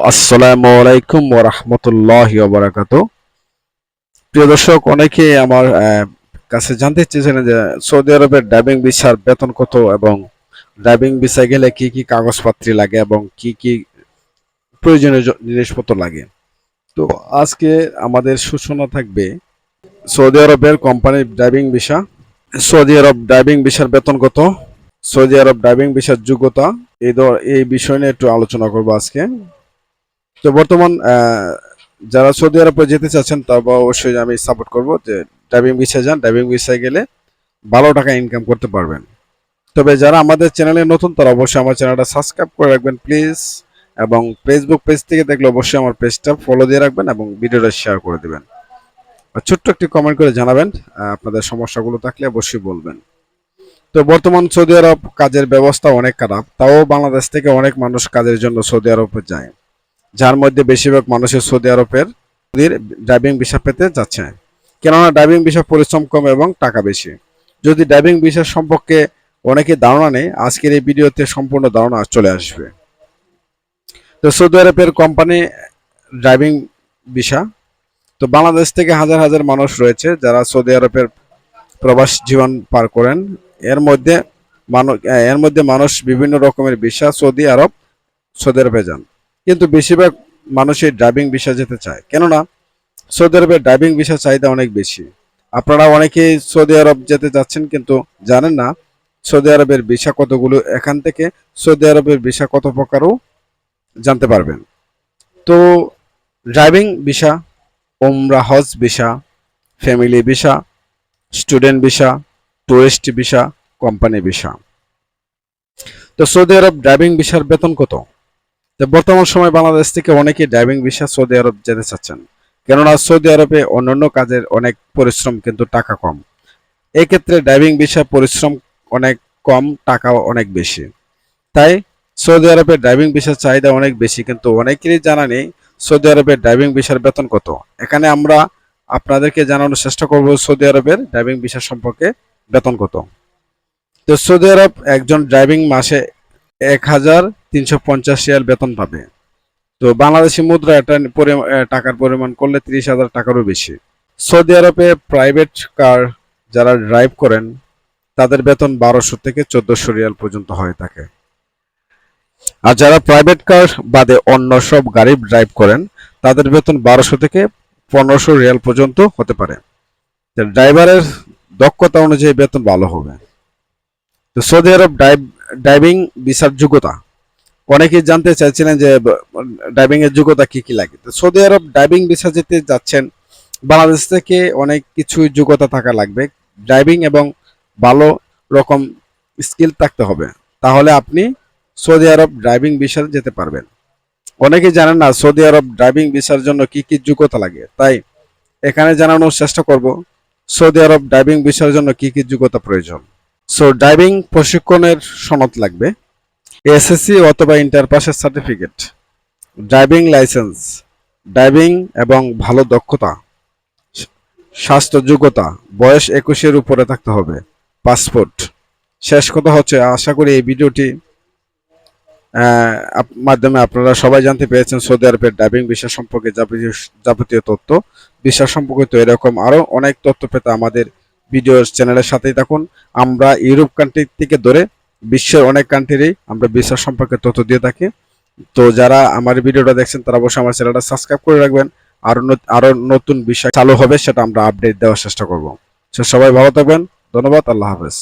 আসসালামু আলাইকুম ওয়া রাহমাতুল্লাহি ওয়া বারাকাতু প্রিয় দর্শক, অনেকে আমার কাছে জানতে চেয়েছিলেন যে সৌদি আরবের ড্রাইভিং ভিসার বেতন কত এবং ড্রাইভিং ভিসা গেলে কি কি কাগজপত্র লাগে এবং কি কি প্রয়োজনীয় জিনিসপত্র লাগে। তো আজকে আমাদের সূচনা থাকবে সৌদি আরবের কোম্পানির driving visa Saudi Arab driving ভিসার বেতন কত? সৌদি আরব ড্রাইভিং ভিসার যোগ্যতা? এই ধর- এই বিষয় নিয়ে একটু আলোচনা করব আজকে। তো বর্তমান যারা সৌদি আরবে যেতে চাচ্ছেন তারপর অবশ্যই আমি সাপোর্ট করব যে ড্রাইভিং ভিসায় যান। ড্রাইভিং ভিসায় গেলে ভালো টাকা ইনকাম করতে পারবেন। তবে যারা আমাদের চ্যানেলে নতুন, তারা অবশ্যই আমার চ্যানেলটা সাবস্ক্রাইব করে রাখবেন প্লিজ এবং ফেসবুক পেজ থেকে দেখলে অবশ্যই আমার পেজটা ফলো দিয়ে রাখবেন এবং ভিডিওটা শেয়ার করে দেবেন। আর ছোট্ট একটি কমেন্ট করে জানাবেন আপনাদের সমস্যাগুলো থাকলে অবশ্যই বলবেন। তো বর্তমান সৌদি আরব কাজের ব্যবস্থা অনেক খারাপ, তাও বাংলাদেশ থেকে অনেক মানুষ কাজের জন্য সৌদি আরবে যায়। যার মধ্যে বেশিরভাগ মানুষের সৌদি আরবের ড্রাইভিং ভিসা পেতে যাচ্ছে। কেননা ড্রাইভিং ভিসা পরিশ্রম কম এবং টাকা বেশি। যদি ড্রাইভিং ভিসা সম্পর্কে অনেকে ধারণা নেই, আজকের এই ভিডিওতে সম্পূর্ণ ধারণা চলে আসবে। তো সৌদি আরবের কোম্পানি ড্রাইভিং ভিসা তো বাংলাদেশ থেকে হাজার হাজার মানুষ রয়েছে যারা সৌদি আরবের প্রবাস জীবন পার করেন। এর মধ্যে মানুষ এর মধ্যে মানুষ বিভিন্ন রকমের ভিসা সৌদি আরব, সৌদি আরবে যান। কিন্তু বেশিরভাগ মানুষই ড্রাইভিং ভিসা যেতে চায়। কেননা, সৌদি আরবের ড্রাইভিং ভিসা চাহিদা অনেক বেশি। আপনারা অনেকেই সৌদি আরব যেতে যাচ্ছেন কিন্তু জানেন না সৌদি আরবের ভিসা কতগুলো, এখান থেকে সৌদি আরবের ভিসা কত প্রকারও জানতে পারবেন। তো driving visa Umrah Hajj visa family visa student visa tourist visa company visa তো সৌদি আরব ড্রাইভিং ভিসার বেতন কত? তো বর্তমান সময় বাংলাদেশ থেকে অনেকেই ড্রাইভিং ভিসা সৌদি আরব যেতে চাচ্ছেন। কেননা সৌদি আরবে অন্যান্য কাজের অনেক পরিশ্রম কিন্তু টাকা কম। এক্ষেত্রে ড্রাইভিং ভিসা পরিশ্রম অনেক কম টাকা অনেক বেশি। তাই সৌদি আরবে ড্রাইভিং ভিসার চাহিদা অনেক বেশি, কিন্তু অনেকেরই জানা নেই সৌদি আরবের ড্রাইভিং ভিসার বেতন কত। এখানে আমরা আপনাদেরকে জানানোর চেষ্টা করব সৌদি আরবের ড্রাইভিং ভিসা সম্পর্কে বেতন কত। তো সৌদি আরব একজন ড্রাইভিং মাসে এক হাজার তিনশো পঞ্চাশ রিয়াল বেতন পাবে। তো বাংলাদেশি মুদ্রা এটা টাকার পরিমাণ করলে তিরিশ হাজার টাকারও বেশি। সৌদি আরবে প্রাইভেট কার যারা ড্রাইভ করেন, তাদের বেতন বারোশো থেকে চোদ্দশো রিয়াল পর্যন্ত হয়ে থাকে। আর যারা প্রাইভেট কার বাদে অন্য সব গাড়ি ড্রাইভ করেন, তাদের বেতন বারোশো থেকে পনেরোশো রিয়াল পর্যন্ত হতে পারে। ড্রাইভারের দক্ষতা অনুযায়ী বেতন ভালো হবে। তো সৌদি আরব ড্রাইভ ড্রাইভিং ভিসার যোগ্যতা অনেকেই জানতে চাইছিলেন যে ড্রাইভিং এর যোগ্যতা কি কি লাগে? সৌদি আরব ডাইভিং ভিসা যেতে যাচ্ছেন, বাংলাদেশ থেকে অনেক কিছু যোগ্যতা থাকা লাগবে। ড্রাইভিং এবং ভালো রকম স্কিল থাকতে হবে। তাহলে আপনি সৌদি আরব ড্রাইভিং ভিসা যেতে পারবেন। অনেকেই জানেন না সৌদি আরব ড্রাইভিং ভিসার জন্য কি কি যোগ্যতা লাগে? তাই এখানে জানানোর চেষ্টা করব, সৌদি আরব ড্রাইভিং ভিসার জন্য কি কি যোগ্যতা প্রয়োজন? সো ড্রাইভিং প্রশিক্ষণের সনদ লাগবে। এসএসসি অথবা ইন্টার পাসের সার্টিফিকেট ড্রাইভিং লাইসেন্স ড্রাইভিং এবং ভালো দক্ষতা স্বা- স্বাস্থ্য যোগ্যতা বয়স একুশের উপরে থাকতে হবে পাসপোর্ট শেষ কথা হচ্ছে, আশা করি এই ভিডিওটি মাধ্যমে আপনারা সবাই জানতে পেরেছেন সৌদি আরবের ড্রাইভিং বিষয় সম্পর্কে যাবতীয় তথ্য। বিশ্বাস সম্পর্কিত এরকম আরও অনেক তথ্য পেতে আমাদের ভিডিও চ্যানেলের সাথেই থাকুন। আমরা ইউরোপ কান্ট্রি থেকে ধরে বিশ্বের অনেক কান্ট্রিরই আমরা বিশ্বাস সম্পর্কে তথ্য দিয়ে থাকি। তো যারা আমার ভিডিওটা দেখছেন, তারা অবশ্যই আমার চ্যানেলটা সাবস্ক্রাইব করে রাখবেন। আরও আরও আরও নতুন বিষয় চালু হবে, সেটা আমরা আপডেট দেওয়ার চেষ্টা করব। সবাই ভালো থাকবেন। ধন্যবাদ। আল্লাহ হাফেজ।